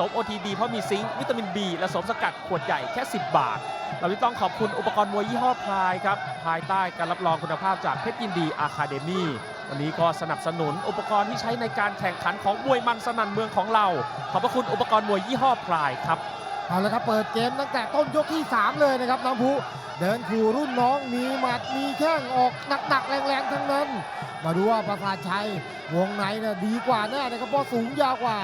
สม OTD เพราะมีซิงค์วิตามิน B และสมสกัดขวดใหญ่แค่ 10 บาท เราที่ต้องขอบคุณอุปกรณ์มวยยี่ห้อพลายครับ ภายใต้การรับรองคุณภาพจากเพชรยินดีอาคาเดมี่วันนี้ก็สนับสนุนอุปกรณ์ที่ใช้ในการแข่งขันของมวยมันสนั่นเมืองของเรา ขอบพระคุณอุปกรณ์มวยยี่ห้อพลายครับเอาละครับเปิดเกมตั้งแต่ต้นยกที่ 3 เลยนะครับน้ำพุเดินขู่รุ่นน้องมีหมัดมีแข้งออกหนักๆแรงๆทั้งนั้น มาดูว่าประภาชัยวงในเนี่ยดีกว่าแน่นะครับเพราะสูงยาวกว่า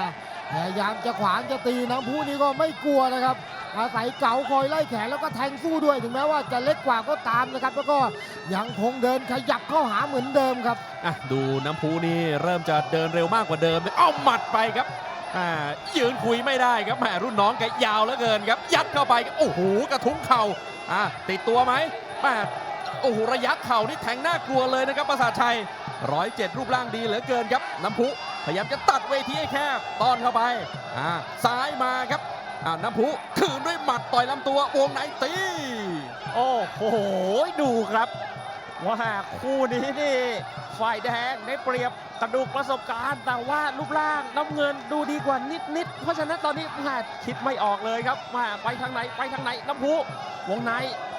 พยายามจะขวางจะตีน้ำพุนี่ก็ไม่กลัวนะครับ อาศัยเก๋าคอยไล่แขนแล้วก็แทงสู้ด้วยถึงแม้ว่าจะเล็กกว่าก็ตามนะครับ แล้วก็ยังคงเดินขยับเข้าหาเหมือนเดิมครับอะดูน้ำพุนี่เริ่มจะเดินเร็วมากกว่าเดิมเลยเอาหมัดไปครับอ่ายืนคุยไม่ได้ครับแหมรุ่นน้องแกยาวเหลือเกินครับ ยัดเข้าไปโอ้โหกระทุ้งเข่าอะติดตัวไหมแหมโอ้โหระยะเข่านี่แทงน่ากลัวเลยนะครับประสาทชัยร้อยเจ็ดรูปร่างดีเหลือเกินครับน้ำพุ พยายามจะตัดเวทีให้แคบต้อนเข้าไปอ่าซ้ายมาครับอ่าน้ำพุคืนด้วยหมัดต่อยลำตัววงในตี โอ้โหดูครับว่าคู่นี้นี่ฝ่ายแดงได้เปรียบกระดูกประสบการณ์แต่ว่ารูปร่างน้ำเงินดูดีกว่านิดๆเพราะฉะนั้นตอนนี้แมาคิดไม่ออกเลยครับมาไปทางไหนไปทางไหนน้ำพุวงใน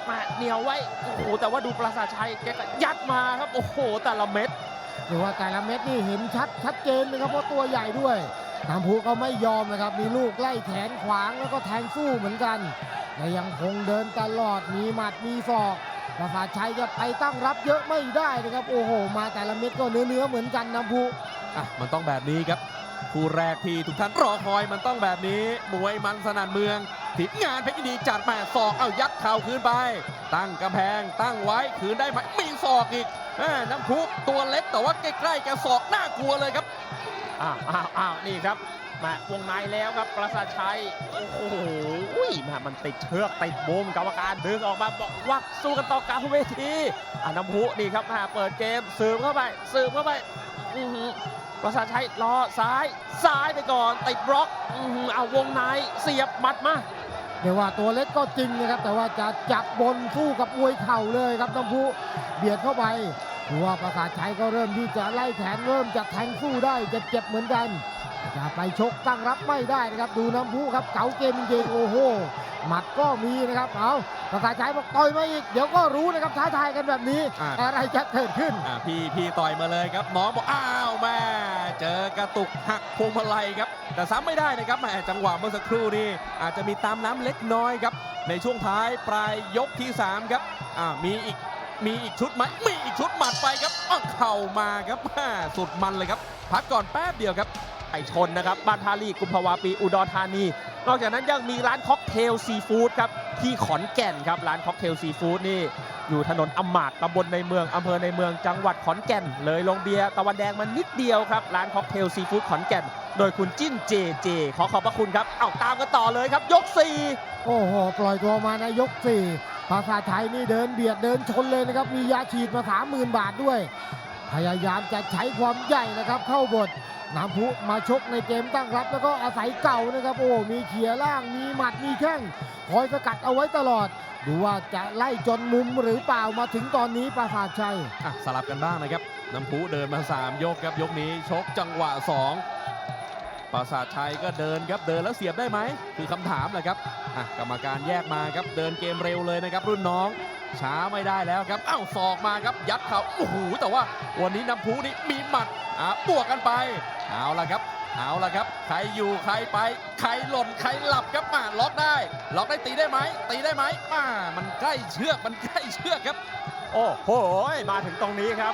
มาเหนียวไว้โอ้โหแต่ว่าดูประสาทชัยแกก็ยัดมาครับโอ้โหแต่ละเม็ด หรือว่าแต่ละเม็ดนี่เห็นชัดชัดเจนนะครับเพราะตัวใหญ่ด้วยน้ำพุก็ไม่ยอมนะครับ มีลูกไล่แขนขวางแล้วก็แทงสู้เหมือนกันแต่ยังคงเดินตลอดมีหมัดมีศอกประสาทชัยจะไปตั้งรับเยอะไม่ได้นะครับ โอ้โห มาแต่ละเม็ดก็เนื้อเนื้อเหมือนกันน้ำพุอะมันต้องแบบนี้ครับ คู่แรกที่ทุกท่านรอคอยมันต้องแบบนี้มวยมันสนานเมืองทีมงานเพชรยินดีจัดแมาศอกเอายัดเข่าคืนไป ตั้งกำแพงตั้งไว้คืนได้ไหมมีศอกอีกน้ำพุตัวเล็กแต่ว่าใกล้ๆแกศอกน่ากลัวเลยครับอ้าวอ้าวอ้าวนี่ครับมาวงในแล้วครับประสาทชัยโอ้โหม่มันติดเชือกติดมุมกรรมการดึงออกมาบอกว่าสู้กันต่อกลางเวทีอ่าน้ำพุนี่ครับมาเปิดเกมสืบเข้าไปสืบเข้าไปอือ ประสาทชัยรอซ้ายซ้ายไปก่อนติดบล็อกเอาวงในเสียบหมัดมาเดี๋ยวว่าตัวเล็กก็จริงนะครับ แต่ว่าจะจับบนสู้กับอวยเข่าเลยครับน้ำพุเบียดเข้าไปว่าประสาทชัยก็เริ่มที่จะไล่แขนเริ่มจะแทงสู้ได้เจ็บๆเหมือนกัน จะไปชกตั้งรับไม่ได้นะครับดูน้ำพุครับเก๋าเกมจริงๆโอ้โหหมัดก็มีนะครับเอาประสาทชัยบอกต่อยมาอีกเดี๋ยวก็รู้นะครับท้าทายกันแบบนี้อ่าอะไรจะเกิดขึ้น อ่าพี่พี่ต่อยมาเลยครับน้องบอกอ้าวแม่เจอกระตุกหักพวงมาลัยครับ แต่ซ้ำไม่ได้นะครับแม่จังหวะเมื่อสักครู่นี้อาจจะมีตามน้ำเล็กน้อยครับ ในช่วงท้ายปลายยกที่3ครับอ่ามีอีกมีอีกชุดไหมมีอีกชุดหมัดไปครับอ้าวเข่ามาครับแม่สุดมันเลยครับ พักก่อนแป๊บเดียวครับ ไอชนนะครับ บ้านทาลีกุมภาวาปีอุดรธานี นอกจากนั้นยังมีร้านค็อกเทลซีฟู้ดครับที่ขอนแก่นครับร้านค็อกเทลซีฟู้ดนี่อยู่ถนนอมาตตำบลในเมืองอำเภอในเมืองจังหวัดขอนแก่น เลยลงเบียร์ตะวันแดงมานิดเดียวครับ ร้านค็อกเทลซีฟู้ดขอนแก่น โดยคุณจิ้นเจเจ ขอขอบพระคุณครับ เอาตามกันต่อเลยครับ ยก 4 โอ้โห ปล่อยตัวมาในยกสี่ภาษาไทยนี่เดินเบียดเดินชนเลยนะครับ มียาฉีดมาสามหมื่นบาทด้วย พยายามจะใช้ความใหญ่นะครับเข้าบทน้ำพุมาชกในเกมตั้งรับ แล้วก็อาศัยเก่านะครับ โอ้ มีเขี่ยล่าง มีหมัด มีแข้ง คอยสกัดเอาไว้ตลอด ดูว่าจะไล่จนมุมหรือเปล่ามาถึงตอนนี้ปราสาทชัยอะสลับกันบ้างนะครับ น้ำพุเดินมา 3 ยกครับ ยกนี้ชกจังหวะ 2 ปราสาทชัยก็เดินครับเดินแล้วเสียบได้ไหม คือคำถามแหละครับอะกรรมการแยกมาครับเดินเกมเร็วเลยนะครับรุ่นน้อง ช้าไม่ได้แล้วครับอ้าวศอกมาครับยัดเข่าโอ้โหแต่ว่าวันนี้น้ำพุนี่มีหมัดอะบวกกันไปเอาละครับเอาละครับ ใครอยู่ใครไป ใครหล่นใครหลับครับมาล็อกได้ ล็อกได้ตีได้ไหมตีได้ไหมมามันใกล้เชือกมันใกล้เชือกครับ โอ้โหมาถึงตรงนี้ครับ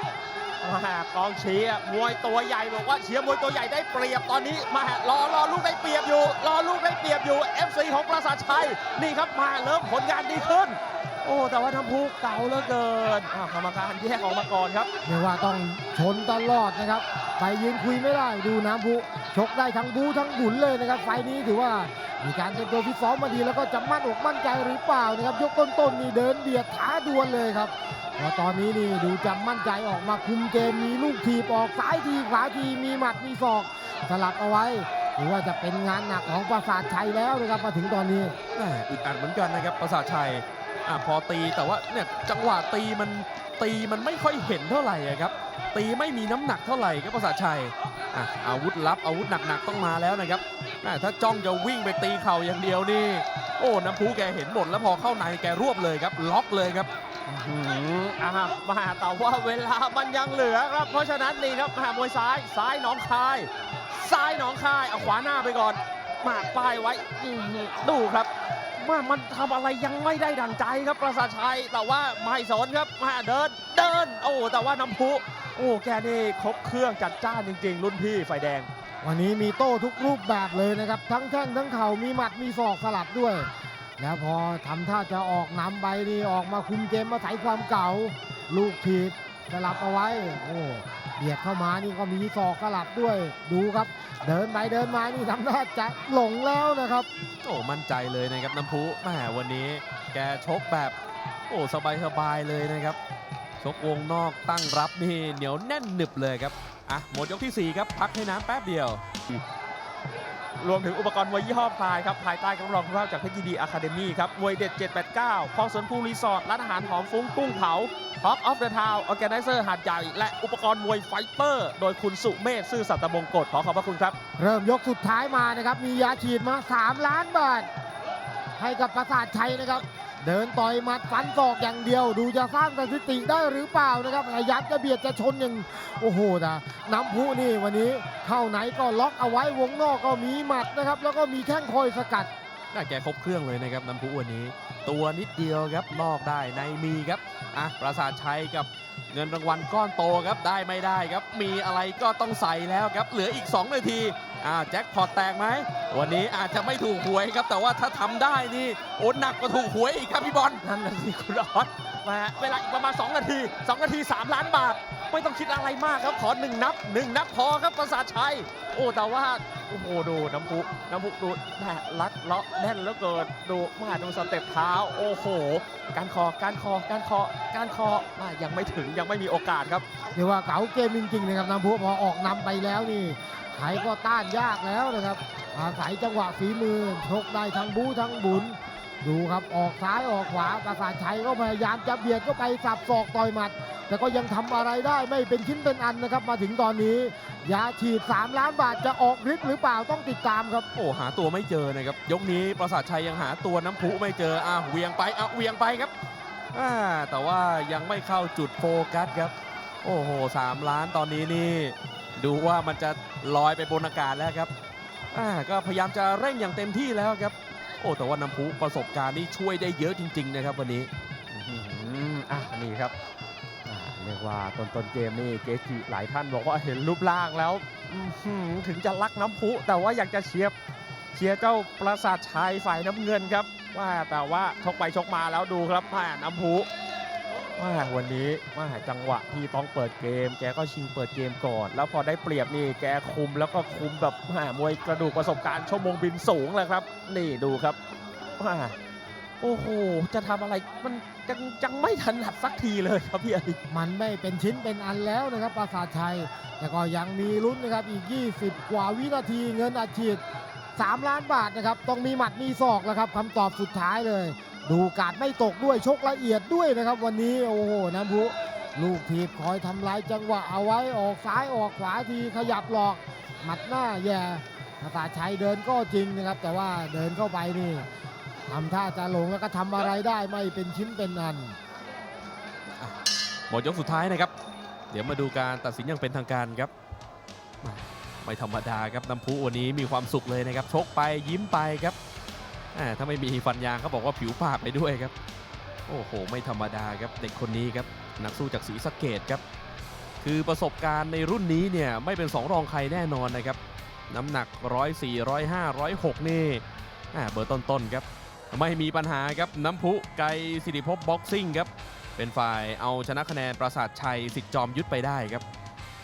มากองเชียร์มวยตัวใหญ่บอกว่าเชียร์มวยตัวใหญ่ได้เปรียบตอนนี้มารอรอลูกได้เปรียบอยู่ รอลูกได้เปรียบอยู่ FC ของปราสาทชัยนี่ครับมาเริ่มผลงานดีขึ้น โอ้แต่ว่าน้ำพุเก่าเหลือเกินอ้าวกรรมการแยกออกมาก่อนครับเรียกว่าต้องชนตลอดนะครับ ไปยืนคุยไม่ได้ดูน้ำพุชกได้ทั้งบูทั้งบุญเลยนะครับ ไฟล์นี้ถือว่ามีการเตรียมตัวฟิตซ้อมมาดีแล้วก็จะมั่นอกมั่นใจหรือเปล่านะครับ ยกต้นๆนี่เดินเบียดท้าดวลเลยครับพอตอนนี้นี่ดูจำมั่นใจออกมาคุมเกมมีลูกทีบออกซ้ายทีขวาทีมีหมัดมีศอกสลับเอาไว้หรือว่าจะเป็นงานหนักของประสาทชัยแล้วนะครับมาถึงตอนนี้แหม่อึดอัดเหมือนกันนะครับประสาทชัย อะพอตีแต่ว่าเนี่ยจังหวะตีมันตีมันไม่ค่อยเห็นเท่าไหร่ครับ ตีไม่มีน้ำหนักเท่าไหร่ครับประสาทชัยอะอาวุธลับอาวุธหนักๆต้องมาแล้วนะครับถ้าจ้องจะวิ่งไปตีเข่าอย่างเดียวนี่ โอ้น้ำพุแกเห็นหมดแล้วพอเข้าในแกรวบเลยครับ ล็อกเลยครับอืมอะมาแต่ว่าเวลามันยังเหลือครับ เพราะฉะนั้นนี่ครับมหามวยซ้ายซ้ายหนองคาย ซ้ายหนองคายเอาขวาหน้าไปก่อนมาป้ายไว้ดูครับ ว่ามันทำอะไรยังไม่ได้ดังใจครับประสาทชัย แต่ว่าไม่สนครับมาเดินเดิน โอ้แต่ว่าน้ำพุโอ้แกนี่ครบเครื่องจัดจ้านจริง ๆ รุ่นพี่ไฟแดง วันนี้มีโต้ทุกรูปแบบเลยนะครับ ทั้งแข้งทั้งเข่ามีหมัดมีศอกสลับด้วย แล้วพอทำท่าจะออกนำไปนี่ออกมาคุมเกมมาใส่ความเก่า ลูกถีบ สลับเอาไว้ โอ้เบียดเข้ามานี่ก็มีศอกสลับด้วย ดูครับ เดินไปเดินมานี่ทำท่าจะหลงแล้วนะครับ โอ้ มั่นใจเลยนะครับน้ำพุแหมวันนี้แกชกแบบ โอ้สบายๆเลยนะครับ ชกวงนอกตั้งรับนี่เหนียวแน่นหนึบเลยครับ อะหมดยกทีสี่4 ครับ พักให้น้ำแป๊บเดียว รวมถึงอุปกรณ์มวยยี่ห้อพลายครับภายใต้คำรรองคุณภาพจากเพชรยินดีอะคาเดมี่ครับมวยเด็ด 789คลองสวนภูรีสอร์ทร้านอาหารหอมฟุ้งกุ้งเผาท็อปออฟเดอะทาวน์ออแกไนเซอร์หาดใหญ่และอุปกรณ์มวยไฟเตอร์ โดยคุณสุเมธซื่อสัตย์มงกฎขอขอบพระคุณครับ เริ่มยกสุดท้ายมานะครับ มียาฉีดมา 3 ล้านบาท ให้กับประสาทชัยนะครับ เดินต่อยหมัดฟันศอกอย่างเดียว ดูจะสร้างสถิติได้หรือเปล่านะครับพยายามจะเบียดจะชนอย่างโอ้โหนะน้ำพุนี่วันนี้เข้าไหนก็ล็อกเอาไว้วงนอกก็มีหมัดนะครับ แล้วก็มีแข้งคอยสกัด น่าแกครบเครื่องเลยนะครับน้ำพุวันนี้ ตัวนิดเดียวครับนอกได้ในมีครับอะปราสาทชัยกับเงินรางวัลก้อนโตครับได้ไม่ได้ครับ มีอะไรก็ต้องใส่แล้วครับ เหลืออีก 2 นาทีอ่าแจ็คพอตแตกไหมวันนี้อาจจะไม่ถูกหวยครับ แต่ว่าถ้าทำได้นี่โอ้หนักกว่าถูกหวยอีกครับพี่บอลนั่นน่ะสิคุณออสมาเวลาอีกประมาณ 2 นาที 2 นาที 3 ล้านบาท ไม่ต้องคิดอะไรมากครับ ขอ1นับ1นับพอครับประสาทชัย โอ้แต่ว่าโอ้โหดูน้ำพุน้ำพุดูแม่รัดเลาะแน่นเหลือเกินดูมาดูสเต็ปเท้า โอ้โห การคอการคอการคอการคอมายังไม่ถึงยังไม่มีโอกาสครับเรียกว่าเก๋าเกมจริงๆนะครับน้ำพุพอออกนำไปแล้วนี่ใครก็ต้านยากแล้วนะครับอาศัยจังหวะฝีมือชกได้ทั้งบูทั้งบุญ ดูครับออกซ้ายออกขวาประสาทชัยก็พยายามจะเบียดก็ไปสับศอกต่อยหมัด แต่ก็ยังทำอะไรได้ไม่เป็นชิ้นเป็นอันนะครับ มาถึงตอนนี้ยาฉีด 3 ล้านบาทจะออกฤทธิ์หรือเปล่าต้องติดตามครับ โอ้หาตัวไม่เจอนะครับ ยกนี้ประสาทชัยยังหาตัวน้ำพุไม่เจออะเวียงไปอะเวียงไปครับแต่ว่ายังไม่เข้าจุดโฟกัสครับ โอ้โหสามล้านตอนนี้นี่ ดูว่ามันจะลอยไปบนอากาศแล้วครับก็พยายามจะเร่งอย่างเต็มที่แล้วครับ โอ้แต่ว่าน้ำพุประสบการณ์นี่ช่วยได้เยอะจริง ๆ นะครับวันนี้อืมอะนี่ครับอ่าเรียกว่าต้นต้นเกมนี่เกจิหลายท่านบอกว่าเห็นรูปร่างแล้วอื้อหือถึงจะรักน้ำพุแต่ว่าอยากจะเชียร์เชียร์เจ้าปราสาทชายฝ่ายน้ำเงินครับว่าแต่ว่าชกไปชกมาแล้วดูครับแม่น้ำพุ ว่าวันนี้ว่าจังหวะที่ต้องเปิดเกม แกก็ชิงเปิดเกมก่อน แล้วพอได้เปรียบนี่แกคุมแล้วก็คุมแบบแม่มวยกระดูกประสบการณ์ชั่วโมงบินสูงเลยครับ นี่ดูครับว่าโอ้โห จะทำอะไรมันยังยังไม่ถนัดสักทีเลยครับพี่อริมันไม่เป็นชิ้นเป็นอันแล้วนะครับปราสาทชัย แต่ก็ยังมีลุ้นนะครับอีก 20 กว่าวินาทีเงินอัดฉีด3ล้านบาทนะครับ ต้องมีหมัดมีศอกแล้วครับคำตอบสุดท้ายเลย ดูการไม่ตกด้วยชกละเอียดด้วยนะครับ วันนี้โอ้โหน้ำพุลูกทีบคอยทำลายจังหวะเอาไว้ออกซ้ายออกขวาทีขยับหลอก หมัดหน้าแย่ปราสาชัยเดินก็จริงนะครับ แต่ว่าเดินเข้าไปนี่ทำท่าจะหลงแล้วก็ทำอะไรได้ไม่เป็นชิ้นเป็นอันหมดยกสุดท้ายนะครับ เดี๋ยวมาดูการตัดสินอย่างเป็นทางการครับ ไม่ธรรมดาครับน้ำพุวันนี้มีความสุขเลยนะครับ ชกไปยิ้มไปครับ ถ้าไม่มีฟันยางเขาบอกว่าผิวปากไปด้วยครับ โอ้โห ไม่ธรรมดาครับเด็กคนนี้ครับนักสู้จากศรีสะเกดครับ คือประสบการณ์ในรุ่นนี้เนี่ยไม่เป็นสองรองใครแน่นอนนะครับ น้ำหนัก 104 105 106 นี่อ่เบอร์ต้นๆครับ ไม่มีปัญหาครับน้ำพุไกสิริภพบ็อกซิ่งครับเป็นฝ่ายเอาชนะคะแนนปราสาทชัยสิทธิจอมยุทธไปได้ครับ